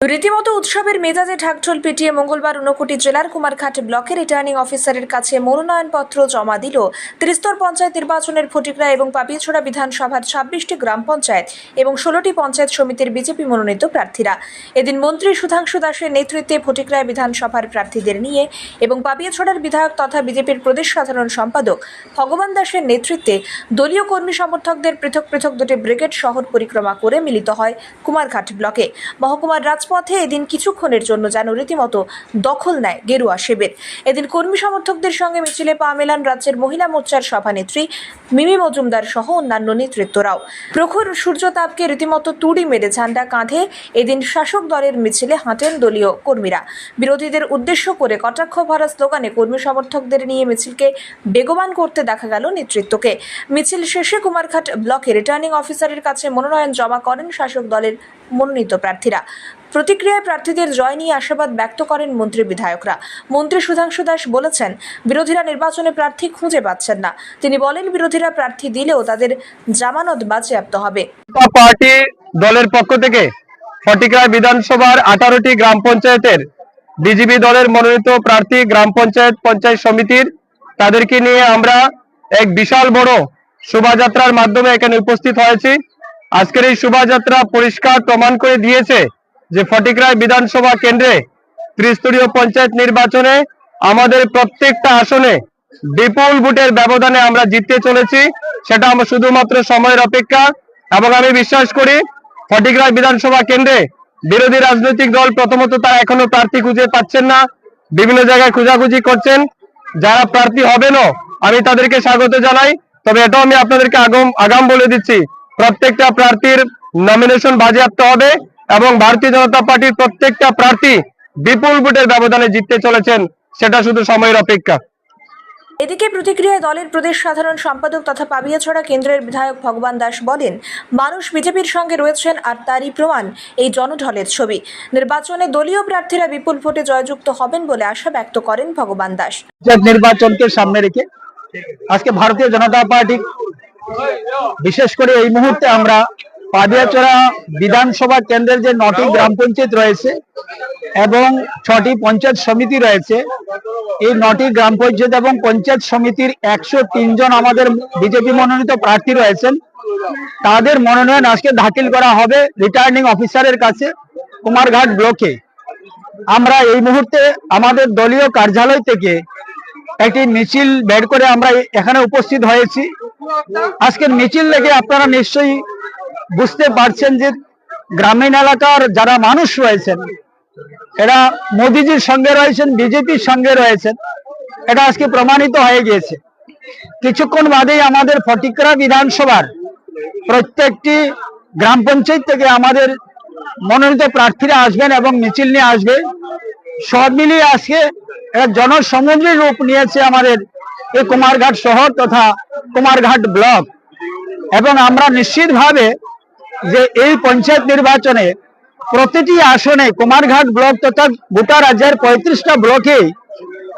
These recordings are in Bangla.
রীতিমতো উৎসবের মেজাজে ঢাকঢোল পিটিয়ে মঙ্গলবার ঊনকোটি জেলার কুমারঘাট ব্লকের রিটার্নিং অফিসারের কাছে মনোনয়নপত্র জমা দিল ত্রিস্তর পঞ্চায়েত নির্বাচনের ফটিকরা এবং পাপিয়াছড়া বিধানসভার ছাব্বিশটি গ্রাম পঞ্চায়েত এবং ষোলোটি পঞ্চায়েত সমিতির বিজেপি মনোনীত প্রার্থীরা। এদিন মন্ত্রী সুধাংশু দাসের নেতৃত্বে ফটিকরায় বিধানসভার প্রার্থীদের নিয়ে এবং পাপিয়াছড়ার বিধায়ক তথা বিজেপির প্রদেশ সাধারণ সম্পাদক ভগবান দাসের নেতৃত্বে দলীয় কর্মী সমর্থকদের পৃথক পৃথক দুটি ব্রিগেড শহর পরিক্রমা করে মিলিত হয় কুমারঘাট ব্লকে। মহকুমার রাজপথে এদিন কিছুক্ষণের জন্য যেন রীতিমতো দখল নেয় গেরুয়া শিবির। এদিন কর্মী সমর্থকদের সঙ্গে মিছিলে পা মেলান রাজ্যের মহিলা মোর্চার সভানেত্রী মিমি মজুমদার সহ অন্যান্য নেতৃত্বরাও। প্রখর সূর্যতাপকে রীতিমতো তুড়ি মেরে ঝান্ডা কাঁধে এদিন শাসক দলের মিছিলে হাঁটেন দলীয় কর্মীরা। বিরোধীদের উদ্দেশ্য করে কটাক্ষ ভরা স্লোগানে কর্মী সমর্থকদের নিয়ে মিছিলকে বেগবান করতে দেখা গেল নেতৃত্বকে। মিছিল শেষে কুমারঘাট ব্লকে রিটার্নিং অফিসারের কাছে মনোনয়ন জমা করেন শাসক দলের মনোনীত প্রার্থীরা। প্রতিক্রিয়ায় প্রার্থীদের জয় নিয়ে আশাবাদ ব্যক্ত করেন মন্ত্রী বিধায়করা। মন্ত্রী সুধাংশু দাস বলেছেন, বিরোধীরা নির্বাচনে প্রার্থী খুঁজে পাচ্ছেন না। তিনি বলেন, বিরোধীরা প্রার্থী দিলেও তাদের জামানত বাজেয়াপ্ত হবে। পার্টি দলের পক্ষ থেকে ফটিকরায় বিধানসভার আঠারোটি গ্রাম পঞ্চায়েতের বিজেপি দলের মনোনীত প্রার্থী গ্রাম পঞ্চায়েত পঞ্চায়েত সমিতির তাদেরকে নিয়ে আমরা এক বিশাল বড় শোভাযাত্রার মাধ্যমে এখানে উপস্থিত হয়েছি। আজকের এই শোভাযাত্রা পরিষ্কার প্রমাণ করে দিয়েছে যে ফটিকরায় বিধানসভা কেন্দ্রে ত্রিস্তরীয় পঞ্চায়েত নির্বাচনে আমাদের প্রত্যেকটা আসনে বিপুল ভোটের ব্যবধানে আমরা জিততে চলেছি, সেটা আমরা শুধুমাত্র সময়ের অপেক্ষা। এবং আমি বিশ্বাস করি, ফটিকরায় বিধানসভা কেন্দ্রে বিরোধী রাজনৈতিক দল প্রথমত তারা এখনও প্রার্থী খুঁজে পাচ্ছেন না, বিভিন্ন জায়গায় খোঁজাখুঁজি করছেন। যারা প্রার্থী হবেনও, আমি তাদেরকে স্বাগত জানাই। তবে এটাও আমি আপনাদেরকে আগম, আগাম বলে দিচ্ছি, প্রত্যেকটা প্রার্থীর নমিনেশন বাজেয়াপ্ত হবে। এবং ভারতীয় জনতা পার্টির প্রত্যেকটা প্রার্থী বিপুল ভোটের ব্যবধানে জিততে চলেছেন সেটা শুধু সময়ের অপেক্ষা। এদিকে প্রতিক্রিয়ায় দলের প্রদেশ সাধারণ সম্পাদক তথা পাবিয়াছড়া কেন্দ্রের বিধায়ক ভগবান দাস বলেন মানুষ বিজেপির সঙ্গে রয়েছেন আর তারই প্রমাণ এই জনঢলের ছবি। নির্বাচনে দলীয় প্রার্থীরা বিপুল ভোটে জয়যুক্ত হবেন বলে আশা ব্যক্ত করেন ভগবান দাস। নির্বাচনকে সামনে রেখে আজকে ভারতীয় জনতা পার্টি বিশেষ করে এই মুহূর্তে আমরা পাদিয়াচড়া বিধানসভা কেন্দ্রের যে নটি গ্রাম পঞ্চায়েত রয়েছে এবং ছটি পঞ্চায়েত সমিতি রয়েছে এই নটি গ্রাম পঞ্চায়েত এবং পঞ্চায়েত সমিতির একশো জন আমাদের বিজেপি মনোনীত প্রার্থী রয়েছেন। তাদের মনোনয়ন আজকে দাখিল করা হবে রিটার্নিং অফিসারের কাছে কুমারঘাট ব্লকে। আমরা এই মুহূর্তে আমাদের দলীয় কার্যালয় থেকে একটি মিছিল বের করে আমরা এখানে উপস্থিত হয়েছি। আজকের মিছিল দেখে আপনারা নিশ্চয়ই বুঝতে পারছেন যে গ্রামীণ এলাকার যারা মানুষ রয়েছেন, এরা মোদিজির সঙ্গে রয়েছেন, বিজেপির সঙ্গে রয়েছেন, এটা আজকে প্রমাণিত হয়ে গিয়েছে। কিছুক্ষণ বাদেই আমাদের ফটিকরা বিধানসভার প্রত্যেকটি গ্রাম পঞ্চায়েত থেকে আমাদের মনোনীত প্রার্থীরা আসবেন এবং মিছিল নিয়ে আসবে। সব মিলিয়ে আজকে একটা জনসমুদ্রের রূপ নিয়েছে আমাদের এই কুমারঘাট শহর তথা কুমারঘাট ব্লক। এবং আমরা নিশ্চিতভাবে যে এই পঞ্চায়েত নির্বাচনে প্রতিটি আসনে কুমারঘাট ব্লক তথা গোটা রাজ্যের পঁয়ত্রিশটা ব্লকে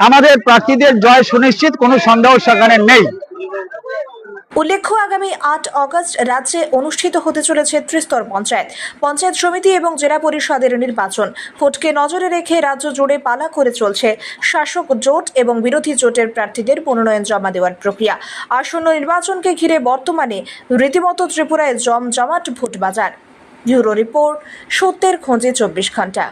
আমাদের প্রার্থীদের জয় সুনিশ্চিত, কোনো সন্দেহ সেখানে নেই। উল্লেখ্য, আগামী আট অগস্ট রাজ্যে অনুষ্ঠিত হতে চলেছে ত্রিস্তর পঞ্চায়েত পঞ্চায়েত সমিতি এবং জেলা পরিষদের নির্বাচন। ভোটকে নজরে রেখে রাজ্য জুড়ে পালা করে চলছে শাসক জোট এবং বিরোধী জোটের প্রার্থীদের মনোনয়ন জমা দেওয়ার প্রক্রিয়া। আসন্ন নির্বাচনকে ঘিরে বর্তমানে রীতিমতো ত্রিপুরায় জমজমাট ভোট বাজার ব্যুরো রিপোর্ট, সত্যের খোঁজে চব্বিশ ঘণ্টা